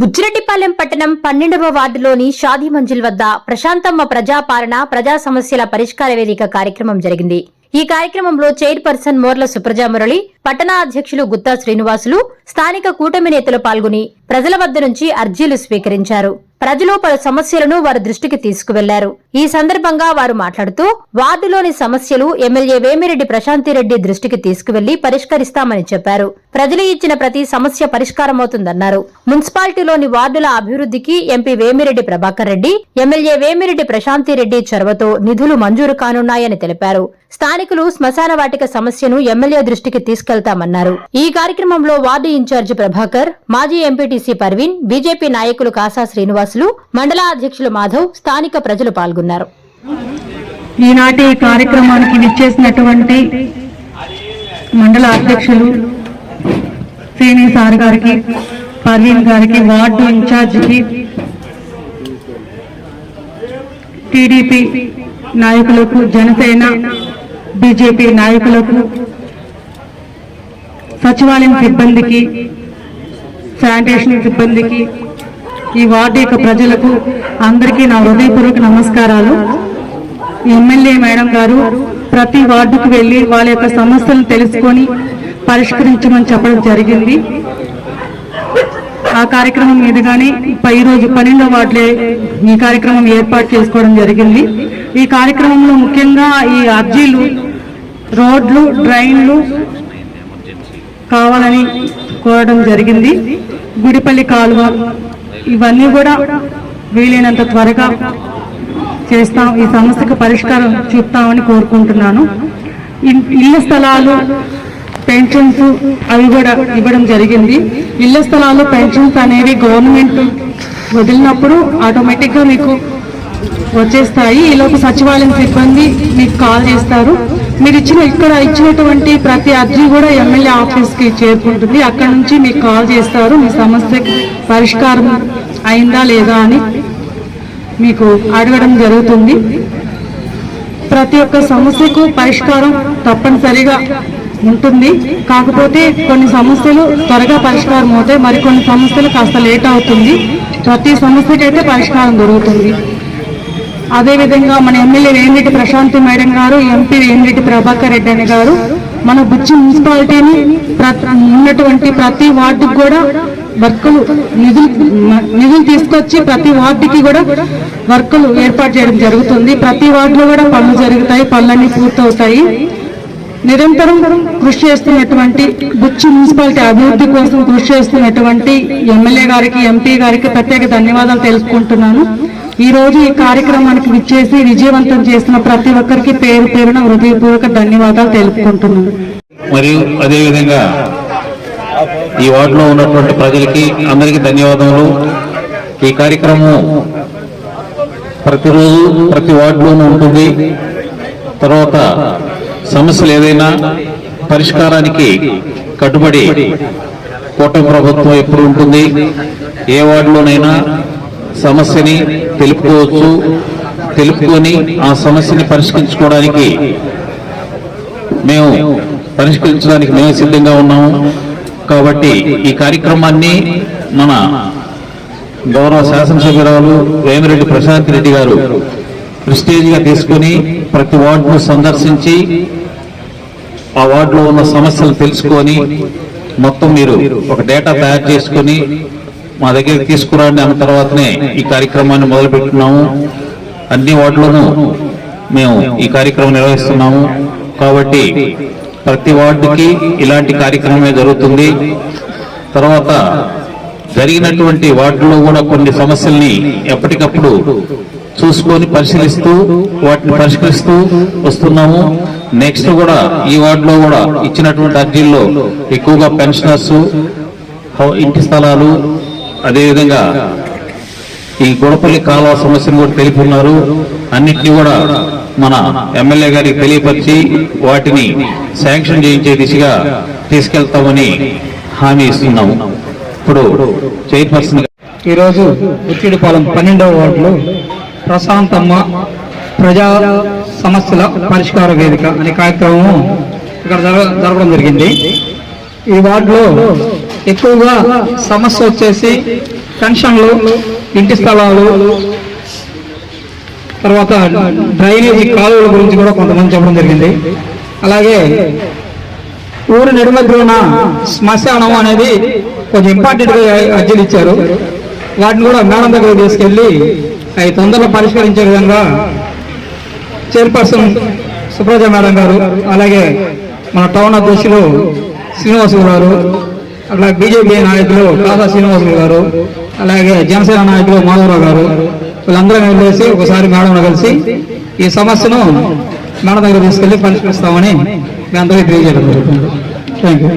బుజ్జిరెడ్డిపాలెం పట్టణం పన్నెండవ వార్డులోని షాదీ మంజిల్ వద్ద ప్రశాంతమ్మ ప్రజాపాలన ప్రజా సమస్యల పరిష్కార వేదిక కార్యక్రమం జరిగింది. ఈ కార్యక్రమంలో చైర్పర్సన్ మోర్ల సుప్రజా మురళి పట్టణ అధ్యక్షులు గుత్తా శ్రీనివాసులు స్థానిక కూటమి నేతలు పాల్గొని ప్రజల వద్ద నుంచి అర్జీలు స్వీకరించారు. ప్రజలు పలు సమస్యలను వారి దృష్టికి తీసుకువెళ్ళారు. ఈ సందర్భంగా వారు మాట్లాడుతూ వార్డులోని సమస్యలు ఎమ్మెల్యే వేమిరెడ్డి ప్రశాంతిరెడ్డి దృష్టికి తీసుకువెళ్ళి పరిష్కరిస్తామని చెప్పారు. ప్రజలు ఇచ్చిన ప్రతి సమస్య పరిష్కారమవుతుందన్నారు. మున్సిపాలిటీలోని వార్డుల అభివృద్ధికి ఎంపీ వేమిరెడ్డి ప్రభాకర్ రెడ్డి ఎమ్మెల్యే వేమిరెడ్డి ప్రశాంతిరెడ్డి చొరవతో నిధులు మంజూరు కానున్నాయని తెలిపారు. స్థానికులు శ్మశాన వాటిక సమస్యను ఎమ్మెల్యే దృష్టికి తీసుకెళ్తామన్నారు. ఈ కార్యక్రమంలో వార్డు ఇన్ఛార్జి ప్రభాకర్ మాజీ ఎంపీటీసీ పర్వీన్ బీజేపీ నాయకులు కాసా శ్రీనివాసులు మండల అధ్యక్షులు మాధవ్ స్థానిక ప్రజలు పాల్గొన్నారు. ఈనాటి కార్యక్రమానికి విచ్చేసినటువంటి మండల అధ్యక్షులు శ్రీని సార్ గారికి పర్వీన్ గారికి వార్డు ఇన్ఛార్జికి టీడీపీ నాయకులకు జనసేన బీజేపీ నాయకులకు సచివాలయం సిబ్బందికి శానిటేషన్ సిబ్బందికి ఈ వార్డు యొక్క ప్రజలకు అందరికీ నా హృదయపూర్వక నమస్కారాలు. ఎమ్మెల్యే మేడం గారు ప్రతి వార్డుకు వెళ్ళి వాళ్ళ యొక్క సమస్యలను తెలుసుకొని పరిష్కరించమని చెప్పడం జరిగింది. ఆ కార్యక్రమం మీదుగానే ఈరోజు రోజు పన్నెండో వార్డులే ఈ కార్యక్రమం ఏర్పాటు చేసుకోవడం జరిగింది. ఈ కార్యక్రమంలో ముఖ్యంగా ఈ అర్జీలు రోడ్లు డ్రైన్లు కావాలని కోరడం జరిగింది. గుడిపల్లి కాలువ ఇవన్నీ కూడా వీలైనంత త్వరగా చేస్తాం ఈ సమస్యకు పరిష్కారం చూపుతామని కోరుకుంటున్నాను. ఇన్- ఇళ్ళ స్థలాలు పెన్షన్స్ అవి కూడా ఇవ్వడం జరిగింది. ఇళ్ళ స్థలాలు పెన్షన్స్ అనేవి గవర్నమెంట్ వదిలినప్పుడు ఆటోమేటిక్గా మీకు వచ్చేస్తాయి. ఈలోపు సచివాలయం సిబ్బంది మీకు కాల్ చేస్తారు. మీరు ఇచ్చిన ఇక్కడ ఇచ్చినటువంటి ప్రతి అర్జీ కూడా ఎమ్మెల్యే ఆఫీస్కి చేరుకుంటుంది. అక్కడ నుంచి మీకు కాల్ చేస్తారు. మీ సమస్యకి పరిష్కారం అయిందా లేదా అని మీకు అడగడం జరుగుతుంది. ప్రతి ఒక్క సమస్యకు పరిష్కారం తప్పనిసరిగా ఉంటుంది. కాకపోతే కొన్ని సమస్యలు త్వరగా పరిష్కారం అవుతాయి. మరికొన్ని సమస్యలు కాస్త లేట్ అవుతుంది. ప్రతి సమస్యకైతే పరిష్కారం దొరుకుతుంది. అదేవిధంగా మన ఎమ్మెల్యే వేమిరెడ్డి ప్రశాంతి మేడం గారు ఎంపీ వేమిరెడ్డి ప్రభాకర్ రెడ్డి అని గారు మన బుచ్చి మున్సిపాలిటీని ప్ర- ఉన్నటువంటి ప్రతి వార్డుకు కూడా వర్కులు నిధులు మ- నిధులు తీసుకొచ్చి ప్రతి వార్డుకి కూడా వర్కులు ఏర్పాటు చేయడం జరుగుతుంది. ప్రతి వార్డులో కూడా పనులు జరుగుతాయి పనులన్నీ పూర్తవుతాయి. నిరంతరం కృషి చేస్తున్నటువంటి బుచ్చి మున్సిపాలిటీ అభివృద్ధి కోసం కృషి చేస్తున్నటువంటి ఎమ్మెల్యే గారికి ఎంపీ గారికి ప్రత్యేక ధన్యవాదాలు తెలుసుకుంటున్నాను ఈ రోజు ఈ కార్యక్రమానికి విచ్చేసి విజయవంతం చేసిన ప్రతి ఒక్కరికి పేరు పేరున హృదయపూర్వక ధన్యవాదాలు తెలుపుకుంటున్నాను. మరియు అదేవిధంగా ఈ వార్డులో ఉన్నటువంటి ప్రజలకి అందరికీ ధన్యవాదములు. ఈ కార్యక్రమం ప్రతిరోజు ప్రతి వార్డులోనూ ఉంటుంది. తర్వాత సమస్యలు ఏదైనా పరిష్కారానికి కట్టుబడి కూటమి ప్రభుత్వం ఎప్పుడు ఉంటుంది? ఏ వార్డులోనైనా సమస్యని తెలుపుకోవచ్చు తెలుపుకొని ఆ సమస్యని పరిష్కరించుకోవడానికి మేము పరిష్కరించడానికి మేము సిద్ధంగా ఉన్నాము. కాబట్టి ఈ కార్యక్రమాన్ని మన గౌరవ శాసనసభ్యురాలు వేమిరెడ్డి ప్రశాంత్ రెడ్డి గారు ప్రిస్టేజ్గా తీసుకుని ప్రతి వార్డును సందర్శించి ఆ వార్డులో ఉన్న సమస్యలు తెలుసుకొని మొత్తం మీరు ఒక డేటా తయారు చేసుకొని మా దగ్గర తీసుకురండి అన్న తర్వాతనే ఈ కార్యక్రమాన్ని మొదలుపెట్టున్నాము అన్ని వార్డులోనూ మేము ఈ కార్యక్రమం నిర్వహిస్తున్నాము. కాబట్టి ప్రతి వార్డుకి ఇలాంటి కార్యక్రమమే జరుగుతుంది. తర్వాత జరిగినటువంటి వార్డులో కూడా కొన్ని సమస్యల్ని ఎప్పటికప్పుడు చూసుకొని పరిశీలిస్తూ వాటిని పరిష్కరిస్తూ వస్తున్నాము. నెక్స్ట్ కూడా ఈ వార్డులో కూడా ఇచ్చినటువంటి అర్జీల్లో ఎక్కువగా పెన్షనర్స్ ఇంటి స్థలాలు అదేవిధంగా ఈ గొడపల్లి కాలువ సమస్యను కూడా తెలిపి ఉన్నారు. అన్నిటినీ కూడా మన ఎమ్మెల్యే గారికి తెలియపరిచి వాటిని శాంక్షన్ చేయించే దిశగా తీసుకెళ్తామని హామీ ఇస్తున్నాము. ఇప్పుడు చైర్పర్సన్ ఈరోజు ఉచ్చిడిపాలెం పన్నెండవ వార్డులో ప్రశాంతమ్మ ప్రజా సమస్యల పరిష్కార వేదిక అనే కార్యక్రమం ఇక్కడ జరగడం జరిగింది. ఈ వార్డులో ఎక్కువగా సమస్య వచ్చేసి పెన్షన్లు ఇంటి స్థలాలు తర్వాత డ్రైనేజీ కాలువల గురించి కూడా కొంతమంది చెప్పడం జరిగింది. అలాగే ఊరి నడిమధ్య ఉన్న శ్మశానం అనేది కొంచెం ఇంపార్టెంట్గా అర్జీలు ఇచ్చారు. వాటిని కూడా మేడం దగ్గర తీసుకెళ్ళి అవి తొందరలో పరిష్కరించే విధంగా చైర్పర్సన్ సుప్రజ మేడం గారు అలాగే మన టౌన్ అధ్యక్షులు శ్రీనివాసు గారు అట్లా బీజేపీ నాయకులు కాసా శ్రీనివాసులు గారు అలాగే జనసేన నాయకులు మాధవరావు గారు వీళ్ళందరం వెళ్ళేసి ఒకసారి మేడం కలిసి ఈ సమస్యను మేడం దగ్గర తీసుకెళ్ళి పరిష్కరిస్తామని మీ అందరికీ తెలియజేయడం జరుగుతుంది. Thank you